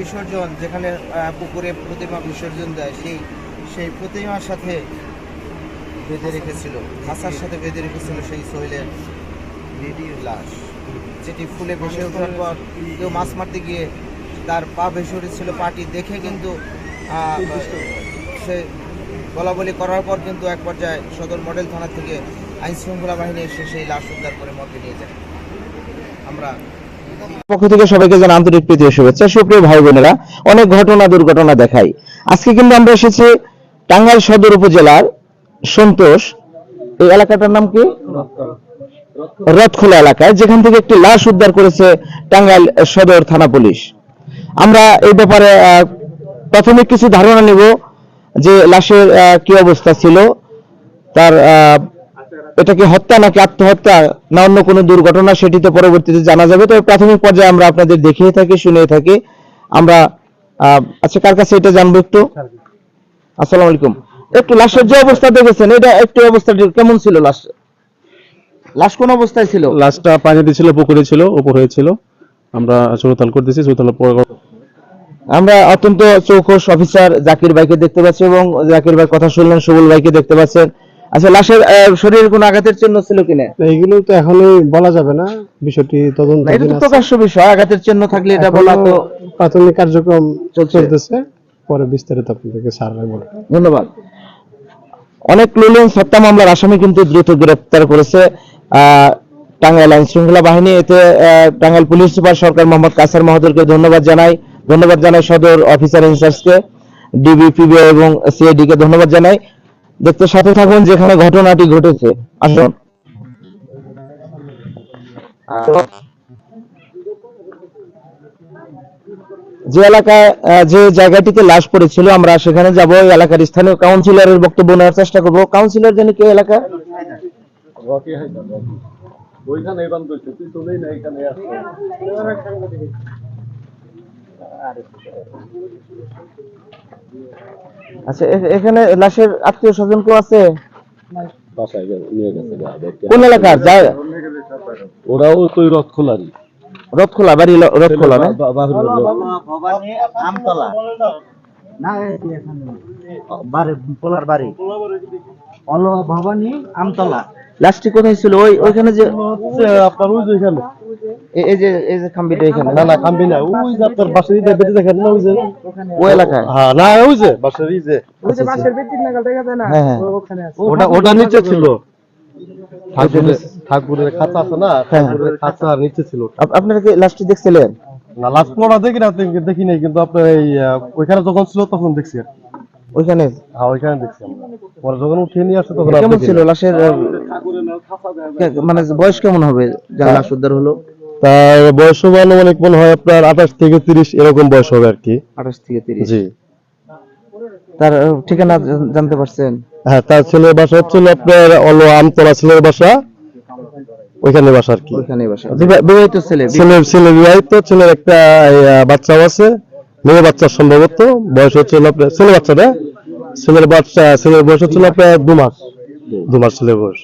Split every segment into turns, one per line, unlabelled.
বিসর্জন যেখানে পুকুরে প্রতিমা বিসর্জন দেয় সেই সেই প্রতিমার সাথে বেঁধে রেখেছিল। খাসার সাথে বেঁধে রেখেছিল সেই সোহেলের লেডির লাশ যেটি ফুলে ভেসে ওঠার পর কেউ মাছ মারতে গিয়ে তার পা ভেসে উঠেছিল। পাটি দেখে কিন্তু সে বলা বলি করার পর কিন্তু এক পর্যায়ে সদর মডেল থানা থেকে আইন শৃঙ্খলা বাহিনী এসে সেই লাশ উদ্ধার করে মর্গে নিয়ে যায়। আমরা
পক্ষ থেকে সবাইকে জানা আন্তরিক প্রীতি শুভেচ্ছা। সুপ্রিয় ভাই বোনেরা অনেক ঘটনা, দুর্ঘটনা দেখাই। আজকে কিন্তু আমরা এসেছি টাঙ্গাইল সদর উপজেলার সন্তোষ। এই এলাকাটার নাম কি? রথখোলা এলাকায়, যেখান থেকে একটি লাশ উদ্ধার করেছে টাঙ্গাইল সদর থানা পুলিশ। আমরা এই ব্যাপারে প্রাথমিক কিছু ধারণা নেব যে লাশের কি অবস্থা ছিল, তার এটা কি হত্যা নাকি আত্মহত্যা না অন্য কোনো দুর্ঘটনা সেটি তো পরবর্তীতে জানা যাবে? তবে প্রাথমিক পর্যায়ে আমরা আপনাদের দেখিয়ে থাকি শুনিয়ে থাকি। আমরা আচ্ছা কার কাছে এটা জানব একটু? আসসালামু আলাইকুম। একটু লাশের যে অবস্থা দেখেছেন এটা একটু অবস্থাটি কেমন ছিল লাশ? লাশ কোন অবস্থায় ছিল?
লাশটা পানিতে ছিল পুকুরে ছিল উপর হয়েছিল। আমরা চৌতাল করতেছি চৌতাল
আমরা অত্যন্ত চৌকস অফিসার জাকির ভাইকে দেখতে পাচ্ছি এবং জাকির ভাই কথা শুনলেন সবুল ভাইকে দেখতে পাচ্ছেন। আচ্ছা লাশের কোনো আঘাতের চিহ্ন ছিল কিনা?
এইগুলো তো এখনই বলা যাবে না বিষয়টি তদন্ত
এটা তো প্রকাশ্য বিষয় আঘাতের চিহ্ন থাকলে এটা বলা তো
প্রাথমিক কার্যক্রম। চলতেছে পরে বিস্তারিত আপনাদেরকে
ধন্যবাদ। অনেক হত্যা মামলার আসামি কিন্তু দ্রুত গ্রেপ্তার করেছে আহ, টাঙ্গাইল আইন শৃঙ্খলা বাহিনী। এতে টাঙ্গাইল পুলিশ সুপার সরকার মোহাম্মদ কাসার মহোদয়কে ধন্যবাদ জানাই ধন্যবাদ জানাই সদর অফিসার ইনচার্জকে ডিবি পিবিআই এবং সিআইডি কে ধন্যবাদ জানাই। দেখতে সাথে থাকুন যেখানে ঘটনাটি ঘটেছে। আসুন। যে এলাকায় যে জায়গাটিতে লাশ পড়েছিল, আমরা সেখানে যাব। ওই এলাকার স্থানীয় কাউন্সিলরের বক্তব্য নেওয়ার চেষ্টা করব। কাউন্সিলর জানি কে এলাকা আচ্ছা এখানে লাশের আত্মীয় স্বজন কেউ আছে? কোন এলাকার?
ওরাও তো
রথখোলা বাড়ি ল- রথখোলা না?
ভবানী আমতলা। না বাড়ি পোলার বাড়ি। অল ভবানী আমতলা।
লাশটি কোথায় ছিল? ওই ওইখানে যে
আপনার ওই যে
এই যে এই যে খাম্বিটা এখানে
না না কাম্বি না। ওই যে আপনার বাসার ইদে বেঁধে দেখেন না ওই যে?
ওই এলাকায়?
হ্যাঁ না ওই যে বাসার এই যে। ওটা ওটা নিচে ছিল। ঠাকুরের ঠাকুরের খাঁচা আছে না? ঠাকুরের খাঁচা নিচে ছিল
আপনারা কি লাশটি দেখছিলেন?
না লাস্ট পড়া দেখি না দেখি- দেখি নাই কিন্তু আপনার এই ওইখানে যখন ছিল তখন দেখছি।
ওইখানে?
হ্যাঁ ওইখানে দেখছি আমরা। পরে যখন উঠিয়ে নিয়ে আসছে তখন
কেমন ছিল লাশের মানে বয়স কেমন হবে? যার লাশ উদ্ধার হলো?
তার বয়স হবে আনুমানিক মনে হয় আপনার আঠাশ থেকে তিরিশ এরকম বয়স হবে আর কি।
আঠাশ থেকে তিরিশ।
জি।
তার ঠিকানা জানতে পারছেন?
হ্যাঁ তার ছেলের বাসা হচ্ছিল আপনার অলো আমতলা ছেলের বাসা। ওইখানে বাসা আর কি।
ওইখানে বাসা। বিবাহিত ছেলে
ছেলের ছেলে বিবাহিত ছেলের একটা বাচ্চাও আছে মেয়ে বাচ্চা সম্ভবত। বয়স হচ্ছে আপনার ছেলে বাচ্চাটা। ছেলের বাচ্চা ছেলের বয়স হচ্ছিল আপনার দু মাস। দু মাস ছেলের বয়স।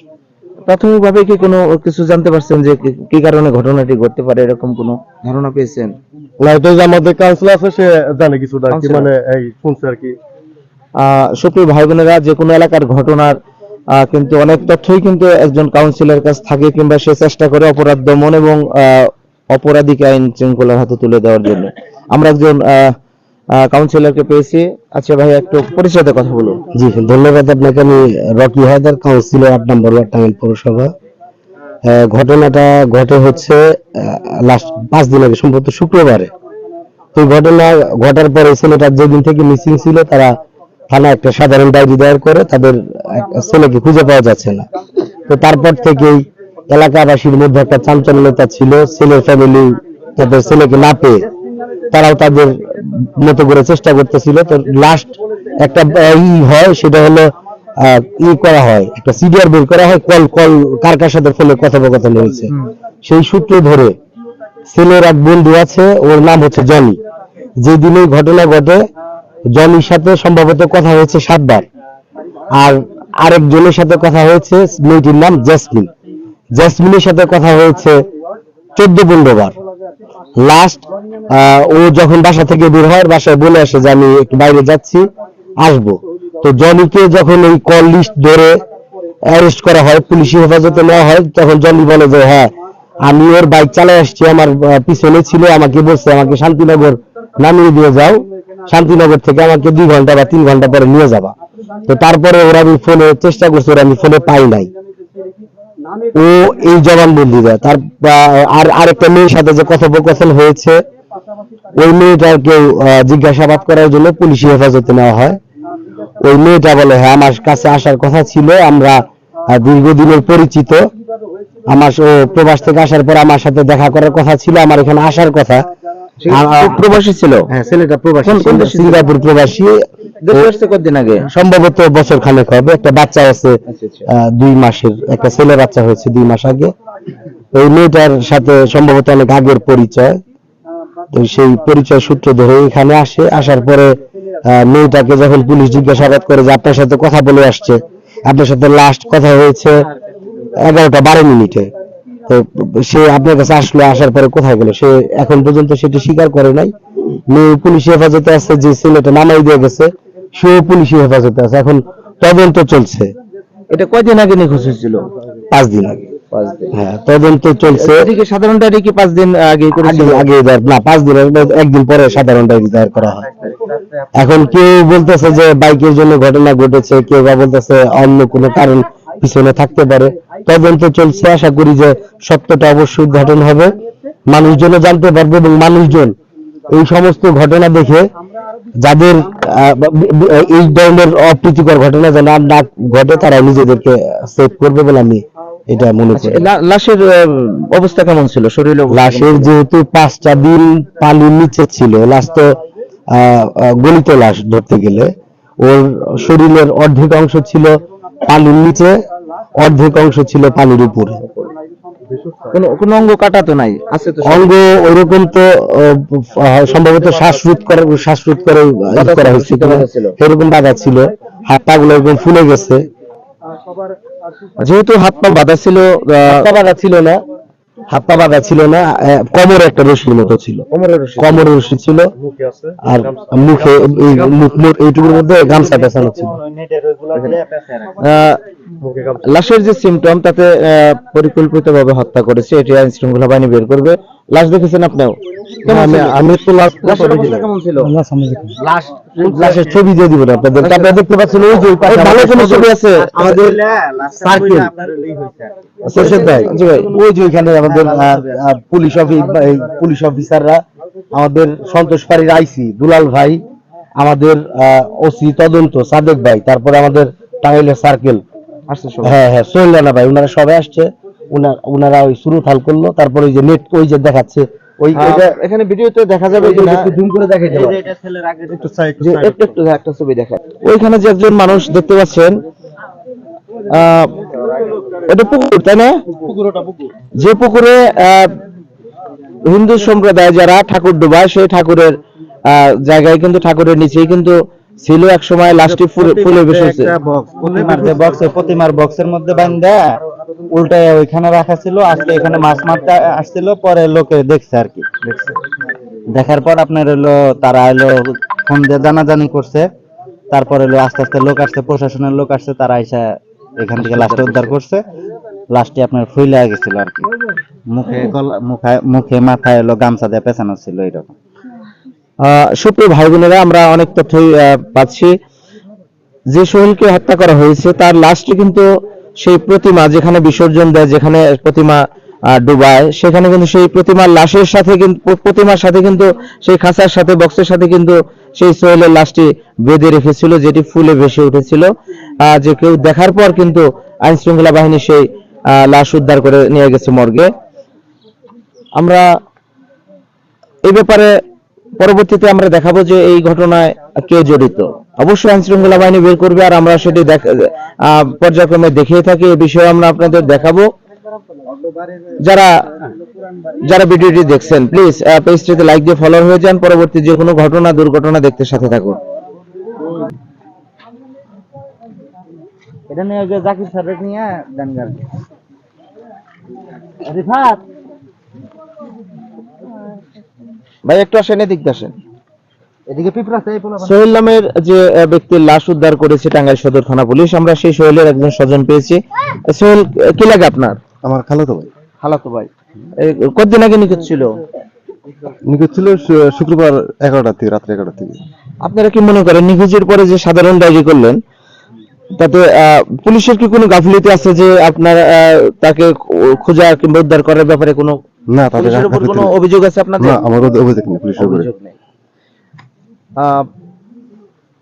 প্রাথমিকভাবে কি কোনো কিছু জানতে পারছেন যে কি- কারণে ঘটনাটি ঘটতে পারে এরকম কোনো ধারণা পেয়েছেন?
যে আমাদের কাউন্সিল আছে সে জানে কিছুটা কি মানে এই শুনছে আর কি।
আহ, সুপ্রিয় ভাই বোনেরা যে কোনো এলাকার ঘটনার আহ, কিন্তু অনেক তথ্যই কিন্তু একজন কাউন্সিলর কাছে থাকে কিংবা সে চেষ্টা করে অপরাধ দমন এবং আহ, অপরাধীকে আইন শৃঙ্খলার হাতে তুলে দেওয়ার জন্য। আমরা একজন কাউন্সিলরকে পেয়েছি। আচ্ছা ভাই, একটু পরিচয়তে কথা বলুন।
জি, ধন্যবাদ আপনাকে। আমি রকি হায়দার কাউন্সিলর আট নম্বর ওয়ার্ড পৌরসভা। ঘটনাটা ঘটে হচ্ছে লাস্ট পাঁচ দিন আগে, সম্ভবত শুক্রবারে। তো ঘটনা ঘটার পরে ছেলেটা যেদিন থেকে মিসিং ছিল, তারা থানা একটা সাধারণ ডায়েরি দায়ের করে, তাদের ছেলেকে খুঁজে পাওয়া যাচ্ছে না। তো তারপর থেকেই এলাকাবাসীর মধ্যে একটা চাঞ্চল্যতা ছিল ছেলের ফ্যামিলি তাদের ছেলেকে না পেয়ে, তারাও তাদের মতো করে চেষ্টা করতেছিল। তো লাস্ট একটা ই হয় সেটা হলো ই করা হয় একটা সিডিআর বের করা হয় কল কল কার কার সাথে ফোনে কথোপকথন হয়েছে। সেই সূত্র ধরে ছেলের এক বন্ধু আছে ওর নাম হচ্ছে জনি। যেদিন এই ঘটনা ঘটে জনির সাথে সম্ভবত কথা হয়েছে সাতবার। আর আরেকজনের সাথে কথা হয়েছে মেয়েটির নাম জেসমিন। জেসমিনের সাথে কথা হয়েছে চোদ্দ পনেরো বার। লাস্ট ও যখন বাসা থেকে বের হয়, বাসায় বলে আসে যে আমি একটু বাইরে যাচ্ছি, আসব। তো জনিকে যখন এই কল লিস্ট ধরে অ্যারেস্ট করা হয়, পুলিশি হেফাজতে নেওয়া হয়, তখন জনি বলে যে হ্যাঁ আমি ওর বাইক চালাই আসছি, আমার পিছনে ছিল, আমাকে বলছে, আমাকে শান্তিনগর নামিয়ে দিয়ে যাও। শান্তিনগর থেকে আমাকে দুই ঘণ্টা বা তিন ঘণ্টা পরে নিয়ে যাবা। তো তারপরে ওরা আমি ফোনে চেষ্টা করছি, ওরা আমি ফোনে পাই নাই। ও এই জবানবন্দি দেয় তার আর আরেকটা মেয়ের সাথে যে কথোপকথন হয়েছে ওই মেয়েটাকে জিজ্ঞাসাবাদ করার জন্য পুলিশি হেফাজতে নেওয়া হয়। ওই মেয়েটা বলে হ্যাঁ আমার কাছে আসার কথা ছিল আমরা দীর্ঘদিনের পরিচিত। আমার ও প্রবাস থেকে আসার পর আমার সাথে দেখা করার কথা ছিল আমার এখানে আসার কথা।
প্রবাসী ছিল?
হ্যাঁ ছেলেটা প্রবাসী? সিঙ্গাপুর প্রবাসী।
কতদিন আগে?
সম্ভবত বছর খানেক হবে। একটা বাচ্চা আছে
আচ্ছা, আচ্ছা।
দুই মাসের একটা ছেলে বাচ্চা হয়েছে দুই মাস আগে। ওই মেয়েটার সাথে সম্ভবত অনেক আগের পরিচয়। তো সেই পরিচয় সূত্র ধরে এখানে আসে। আসার পরে মেয়েটাকে যখন পুলিশ জিজ্ঞাসাবাদ করে যে আপনার সাথে কথা বলে আসছে আপনার সাথে লাস্ট কথা হয়েছে এগারোটা বারো মিনিটে। তো সে আপনার কাছে আসলো আসার পরে কোথায় গেল? সে এখন পর্যন্ত সেটা স্বীকার করে নাই। মেয়ে পুলিশ হেফাজতে আছে যে ছেলেটা নামাই দিয়ে গেছে। সেও পুলিশি হেফাজতে আছে। এখন তদন্ত চলছে।
এটা কয়দিন আগে নিখোঁজ হয়েছিল?
পাঁচ দিন আগে।
পাঁচ দিন।
হ্যাঁ তদন্ত চলছে।
এদিকে সাধারণ ডায়েরি কি পাঁচ দিন আগে
আগে আগে না পাঁচ দিন একদিন পরে সাধারণ ডায়েরি দায়ের করা হয়। এখন কেউ বলতেছে যে বাইকের জন্য ঘটনা ঘটেছে কেউ বা বলতেছে অন্য কোনো কারণ পিছনে থাকতে পারে। তদন্ত চলছে। আশা করি যে সত্যটা অবশ্যই উদ্ঘাটন হবে। মানুষজনও জানতে পারবে এবং মানুষজন এই সমস্ত ঘটনা দেখে যাদের এই ধরনের অপ্রীতিকর ঘটনা যেন আর না ঘটে তারা নিজেদেরকে সেভ করবে বলে আমি এটা মনে করি।
লাশের অবস্থা কেমন ছিল? শরীরে
লাশের যেহেতু পাঁচটা দিন পানির নিচে ছিল লাশ তো গলিত লাশ ধরতে গেলে ওর শরীরের অর্ধেক অংশ ছিল পানির নিচে অর্ধেক অংশ ছিল পানির উপরে।
কোনো কোনো অঙ্গ কাটা তো নাই। আছে তো
অঙ্গ ওরকম তো সম্ভবত শ্বাসরোধ করে শ্বাসরোধ করে ই করা হয়েছে
বাধা।
এরকম বাধা ছিল। হাত পা গুলো এরকম ফুলে গেছে
যেহেতু হাত পা বাধা ছিল
পা ছিল না হাত পা বাঁধা ছিল না কোমরে একটা রশির মতো ছিল। কোমরে রশি ছিল। আর মুখে মুখ মুখ এইটুকুর মধ্যে গামছা পেঁচানো ছিল।
লাশের যে সিমটম তাতে পরিকল্পিত ভাবে হত্যা করেছে। এটি আইন শৃঙ্খলা বাহিনী বের করবে। লাশ দেখেছেন আপনিও?
আমি তো লাস্ট
কেমন ছিল?
লাশের ছবি দিয়ে দিব আপনাদের। আপনারা দেখতে পাচ্ছেন ওই যে ওই পাশে
ওই ভালো কোনো ছবি আছে।
আমাদের সার্কেল সেটাই
জি ভাই।
ওই যে ওইখানে আমাদের পুলিশ অফিস পুলিশ অফিসাররা সন্তোষ পাড়ির আইসি দুলাল ভাই আমাদের ওসি তদন্ত সাদেক ভাই তারপরে আমাদের টাঙ্গাইলের সার্কেল
আসছে
হ্যাঁ হ্যাঁ সোহেল রানা ভাই ওনারা সবাই আসছে। উনারা ওই শুরু থাল করল তারপরে ওই যে নেট ওই যে দেখাচ্ছে ওই
এখানে ভিডিওতে দেখা যাবে
যে একটু জুম করে দেখাই দেবো
যে একটু একটু একটা ছবি দেখায় ওইখানে যে একজন মানুষ দেখতে পাচ্ছেন এটা পুকুর তাই না? যে পুকুরে আহ, হিন্দু সম্প্রদায় যারা ঠাকুর ডুবায় সেই ঠাকুরের আহ, জায়গায় কিন্তু ঠাকুরের নিচেই কিন্তু ছিল এক সময় লাস্টে ফুলে বসেছে
প্রতিমার যে বক্স প্রতিমার বক্সের মধ্যে বান্ধা উল্টায় ওইখানে রাখা ছিল, আজকে এখানে মাছ মারতে আসছিল, পরে লোকে দেখছে আর কি, দেখছে। দেখার পর আপনার হলো, তারা হলো ফোন দিয়ে জানাজানি করছে, তারপরে হলো আস্তে আস্তে লোক আসছে, প্রশাসনের লোক আসছে, তারা এসে এখান থেকে লাশটা উদ্ধার করছে। লাশটি আপনার ফুইলে গেছিল আর কি। মুখে গলা, মুখে মুখে মাথায় হলো গামছা দিয়ে পেছানো ছিল এরকম
সুপ্রিয় ভাই বোনেরা আমরা অনেক তথ্যই পাচ্ছি। যে সোহেলকে হত্যা করা হয়েছে, তার লাস্টে কিন্তু সেই প্রতিমা যেখানে বিসর্জন দেয় যেখানে প্রতিমা ডুবায় সেখানে কিন্তু সেই প্রতিমার লাশের সাথে কিন্তু প্রতিমার সাথে কিন্তু সেই খাঁচার সাথে বক্সের সাথে কিন্তু সেই সোহেলের লাশটি বেঁধে রেখেছিল যেটি ফুলে ভেসে উঠেছিল। আহ, যে কেউ দেখার পর কিন্তু আইন শৃঙ্খলা বাহিনী সেই লাশ উদ্ধার করে নিয়ে গেছে মর্গে। আমরা এই ব্যাপারে পরবর্তীতে আমরা দেখাবো যে এই ঘটনায় কে জড়িত। অবশ্যই আইন শৃঙ্খলা বাহিনী বের করবে আর আমরা সেটি পর্যায়ক্রমে দেখিয়ে থাকি। এই বিষয়ে আমরা আপনাদের দেখাবো। যারা যারা ভিডিওটি দেখছেন প্লিজ পেজটিতে লাইক দিয়ে ফলো হয়ে যান। পরবর্তী যে কোনো ঘটনা, দুর্ঘটনা দেখতে সাথে থাকুন।
এটা নিয়ে জাকির স্যারের নিয়ে রিফাত!
ভাই একটু আসেন এদিক আসেন।
এদিকে পিঁপড়া চাই
সোহেল নামের যে ব্যক্তির লাশ উদ্ধার করেছে টাঙ্গাইল সদর থানা পুলিশ আমরা সেই সোহেলের একজন স্বজন পেয়েছি। সোহেল কি লাগে আপনার?
আমার খালাতো ভাই।
হালাতো ভাই। কতদিন আগে নিখোঁজ ছিল?
নিখোঁজ ছিল শুক্রবার এগারোটা থেকে রাত্রে এগারোটা থেকে।
আপনারা কি মনে করেন নিখোঁজের পরে যে সাধারণ ডায়েরি করলেন তাতে আহ, পুলিশের কি কোনো গাফিলতি আছে যে আপনার আহ, তাকে খোঁজা কিংবা উদ্ধার করার ব্যাপারে কোনো
না তাদের
পুলিশের উপর কোনো অভিযোগ আছে আপনাদের?
না আমার অভিযোগ নেই পুলিশের উপরে।
অভিযোগ নেই।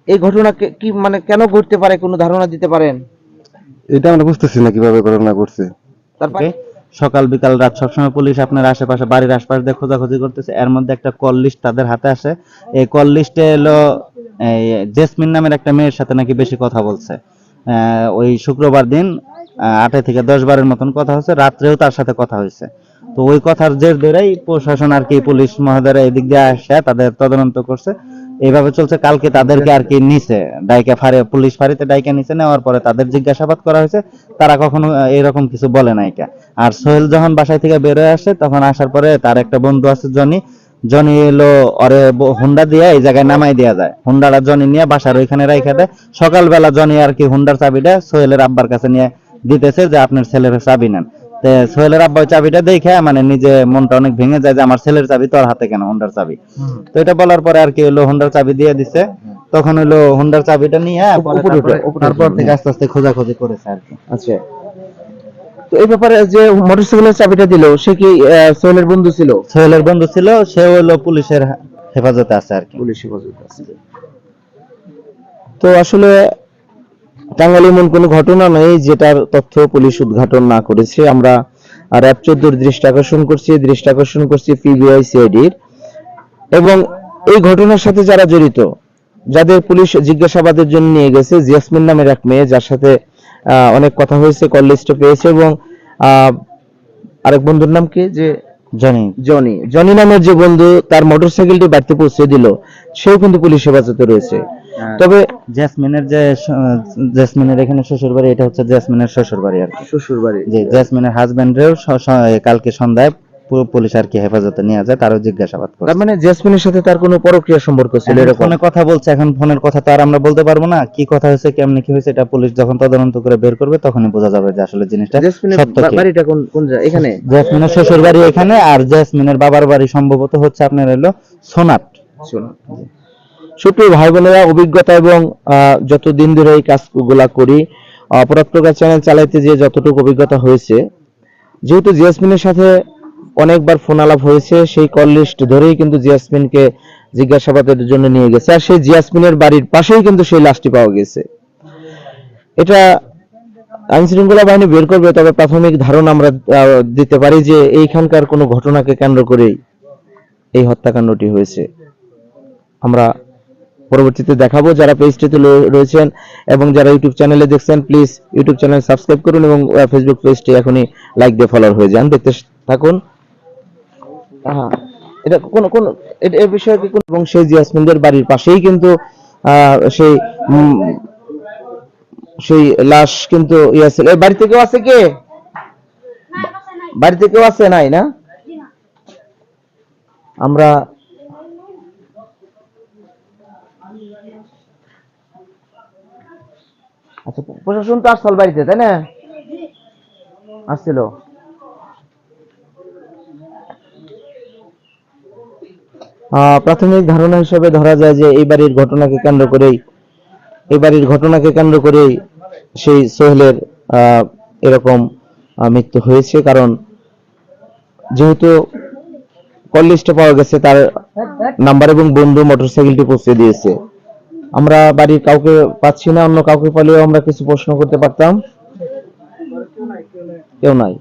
এই ঘটনা কি মানে কেন ঘটতে পারে? কোনো ধারণা দিতে পারেন?
এটা আমরা বুঝতেছি না কীভাবে ঘটনা করছে
তারপর?
সকাল বিকাল রাত সবসময় পুলিশ আপনার আশেপাশে বাড়ির আশপাশ দিয়ে খোঁজাখুঁজি করতেছে। এর মধ্যে একটা কল লিস্ট তাদের হাতে আসে। এই কল লিস্টে এলো জেসমিন নামের একটা মেয়ের সাথে নাকি বেশি কথা বলছে। আহ, ওই শুক্রবার দিন আহ, আটে থেকে দশ বারের মতন কথা হচ্ছে রাত্রেও তার সাথে কথা হয়েছে। তো ওই কথার জের ধরেই প্রশাসন আর কি পুলিশ মহোদয়রা এদিক দিয়ে আসে, তাদের তদন্ত করছে। এইভাবে চলছে, কালকে তাদেরকে আর কি নিছে, ডাইকা ফারে পুলিশ ফাঁড়িতে ডাইকা নিছে, নেওয়ার পরে তাদের জিজ্ঞাসাবাদ করা হয়েছে, তারা কখনো এরকম কিছু বলে নাই কা। আর সোহেল যখন বাসায় থেকে বের হয়ে আসে, তখন আসার পরে তার একটা বন্ধু আছে জনি জনি এলো ব- হুন্ডা দিয়ে এই জায়গায় নামাই দেওয়া যায়। হুন্ডাটা জনি নিয়ে বাসার ওইখানে রাইখা দেয়। সকালবেলা জনি আর কি হুন্ডার চাবিটা সোহেলের আব্বার কাছে নিয়ে দিতেছে যে আপনার ছেলের চাবি নেন। সোহেলের আব্বা চাবিটা দেখে মানে নিজে মনটা অনেক ভেঙে যায় যে আমার ছেলের চাবি তোর হাতে কেন হুন্ডার চাবি। তো এটা বলার পরে আর কি হলো হুন্ডার চাবি দিয়ে দিছে। তখন হলো হুন্ডার চাবিটা নিয়ে তারপর থেকে আস্তে আস্তে খোঁজাখুঁজি করেছে আর কি।
আচ্ছা। তো এই ব্যাপারে যে মোটরসাইকেলের চাবিটা দিল সে কি সোহেলের বন্ধু ছিল?
সোহেলের বন্ধু ছিল সে হলো পুলিশের হেফাজতে আছে আর কি।
পুলিশ হেফাজতে আছে। তো আসলে টাঙ্গাইলে এমন কোনো ঘটনা নেই যেটার তথ্য পুলিশ উদ্ঘাটন না করেছে। আমরা র্যাব চোদ্দোর দৃষ্টি আকর্ষণ করছি দৃষ্টি আকর্ষণ করছি পিবিআই সিআইডির এবং এই ঘটনার সাথে যারা জড়িত যাদের পুলিশ জিজ্ঞাসাবাদের জন্য নিয়ে গেছে জিয়াসমিন নামের এক মেয়ে যার সাথে আহ, অনেক কথা হয়েছে কল লিস্টে পেয়েছে এবং আহ, আরেক বন্ধুর নাম কি? যে
জনি।
জনি। জনি নামের যে বন্ধু তার মোটরসাইকেলটি বাড়িতে পৌঁছে দিল। সেও কিন্তু পুলিশ হেফাজতে রয়েছে। তবে
জেসমিনের যে জেসমিনের এখানে শ্বশুর বাড়ি এটা হচ্ছে জেসমিনের শ্বশুর বাড়ি আর
শ্বশুর বাড়ি
যে জেসমিনের হাজবেন্ডেও কালকে সন্ধ্যায় পুরো পুলিশ আর কি হেফাজতে নিয়ে যায় তারও জিজ্ঞাসাবাদ করে
মানে জেসমিনের সাথে তার কোনো পরক্রিয়া সম্পর্ক ছিল এরকম?
ফোনে কথা বলছে এখন ফোনের কথা তো আর আমরা বলতে পারব না কি কথা হয়েছে কেমনি কি হয়েছে এটা পুলিশ যখন তদন্ত করে বের করবে তখনই বোঝা যাবে যে আসলে জিনিসটা সত্য কি।
বাড়িটা কোন কোন এখানে?
জেসমিনের শ্বশুর বাড়ি এখানে আর জেসমিনের বাবার বাড়ি সম্ভবত হচ্ছে আপনার হলো সোনাট।
শোনো সুপ্রিয় ভাই বোনেরা অভিজ্ঞতা এবং যত দিন ধরে এই কাজগুলা করি অপরাধ প্রকার চ্যানেল চালাইতে যে যতটুকু অভিজ্ঞতা হয়েছে, যেহেতু জিয়াসমিনের সাথে অনেকবার ফোন আলাপ হয়েছে, সেই কল লিস্ট ধরেই কিন্তু জিয়াসমিনকে জিজ্ঞাসাবাদের জন্য নিয়ে গেছে। আর সেই জিয়াসমিনের বাড়ির পাশেই কিন্তু সেই লাশটি পাওয়া গেছে। এটা আইন শৃঙ্খলা বাহিনী বের করবে, তবে প্রাথমিক ধারণা আমরা দিতে পারি যে এইখানকার কোনো ঘটনাকে কেন্দ্র করেই এই হত্যাকাণ্ডটি হয়েছে। আমরা পরবর্তীতে দেখাবো যারা পেজটিতে রয়েছেন এবং যারা ইউটিউব চ্যানেলে দেখছেন প্লিজ ইউটিউব চ্যানেল সাবস্ক্রাইব করুন এবং ফেসবুক পেজটি এখনই লাইক দিয়ে ফলোয়ার হয়ে যান। দেখতে থাকুন। হ্যাঁ এটা কোন কোন এর বিষয়ে কি কোন এবং সেই জিয়াসমিনদের বাড়ির পাশেই কিন্তু সেই সেই লাশ কিন্তু ইয়াছিল এই বাড়িতে কেউ আছে কে? বাড়িতে কেউ আছে নাই না? আমরা আচ্ছা প্রশাসন তো আসল বাড়িতে তাই না? আসছিল। প্রাথমিক ধারণা হিসেবে ধরা যায় যে এই বাড়ির ঘটনাকে কেন্দ্র করেই এই বাড়ির ঘটনাকে কেন্দ্র করেই সেই সোহেলের আহ, এরকম মৃত্যু হয়েছে। কারণ যেহেতু কল লিস্টে পাওয়া গেছে তার নাম্বার এবং বন্ধু মোটরসাইকেলটি পৌঁছে দিয়েছে। আমরা বাড়ির কাউকে পাচ্ছি না অন্য কাউকে পেলেও আমরা কিছু প্রশ্ন করতে পারতাম। কেউ নাই।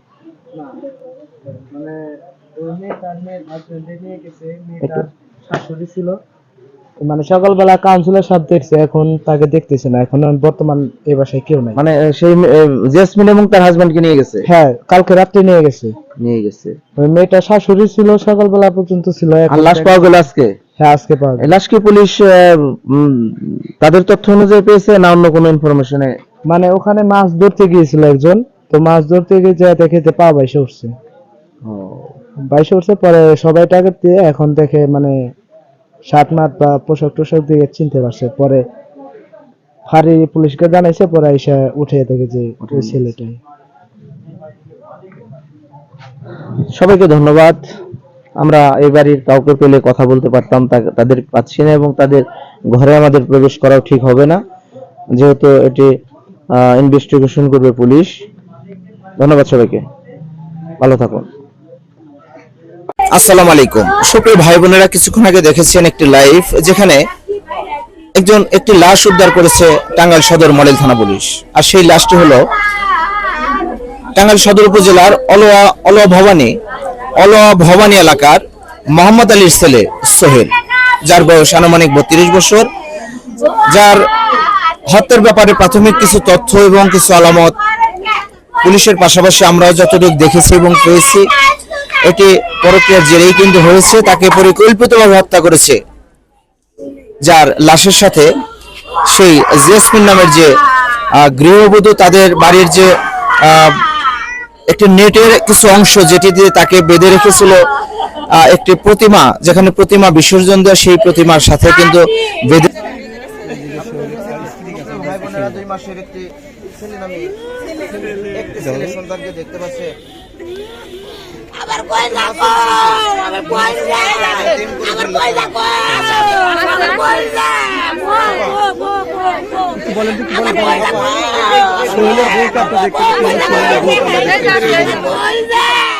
মানে সকালবেলা কাউন্সিলর সাহেব দেখছে এখন তাকে দেখতেছে না। এখন বর্তমান এই বাসায় কেউ নাই।
মানে সেই জেসমিন এবং তার হাজবেন্ডকে নিয়ে গেছে?
হ্যাঁ কালকে রাত্রে নিয়ে গেছে।
নিয়ে গেছে।
ওই মেয়েটা শাশুড়ি ছিল সকালবেলা পর্যন্ত ছিল।
আর লাশ পাওয়া গেল আজকে?
হ্যাঁ আজকে পাওয়া যায়।
লাশ কি পুলিশ তাদের তথ্য অনুযায়ী পেয়েছে না অন্য কোনো ইনফরমেশনে
মানে ওখানে মাছ ধরতে গিয়েছিল একজন তো মাছ ধরতে গিয়ে যা দেখে যে পা বাইসে উঠছে। বাইশে উঠছে পরে সবাই টার্গেট দিয়ে এখন দেখে মানে শার্ট মাঠ বা পোশাক টোশাক দিয়ে চিনতে পারছে। পরে ফাঁড়ি পুলিশকে জানাইছে পরে এসে উঠে দেখে যে ওই ছেলেটাই।
সবাইকে ধন্যবাদ। আমরা এই বাড়ির কাউকে পেলে কথা বলতে পারতাম তাদের পাচ্ছি না এবং তাদের ঘরে আমাদের প্রবেশ করাও ঠিক হবে না। যেহেতু এটি ইনভেস্টিগেশন করবে পুলিশ। ধন্যবাদ সবাইকে। ভালো থাকুন। আসসালামু আলাইকুম। সুপ্রিয় ভাই বোনেরা কিছুক্ষণ আগে দেখেছেন একটি লাইভ যেখানে একজন, একটি লাশ উদ্ধার করেছে টাঙ্গাইল সদর মডেল থানা পুলিশ। আর সেই লাশটি হলো টাঙ্গাইল সদর উপজেলার অলওয়া অলওয়া ভবানী অলওয়া ভবানী এলাকার মোহাম্মদ আলীর ছেলে সোহেল, যার বয়স আনুমানিক বত্রিশ বছর, যার হত্যার ব্যাপারে প্রাথমিক কিছু তথ্য এবং কিছু আলামত পুলিশের পাশাপাশি আমরাও যতটুকু দেখেছি এবং পেয়েছি, এটি পরক্রিয়ার জেরেই কিন্তু হয়েছে, তাকে পরিকল্পিতভাবে হত্যা করেছে, যার লাশের সাথে সেই জেসমিন নামের যে গৃহবধূ, তাদের বাড়ির যে একটি নেটের কিছু অংশ যেটি দিয়ে তাকে বেঁধে রেখেছিল একটি প্রতিমা, যেখানে প্রতিমা বিসর্জন দেওয়া, সেই প্রতিমার সাথে কিন্তু বেঁধে
দুই মাসের একটি ছেলে নামে একটি ছেলে সন্তানকে দেখতে পাচ্ছে।
কই যাব আবার কই আবার কই যাব আবার কই যাব বলেন তো বলেন? কই যাব কই যাব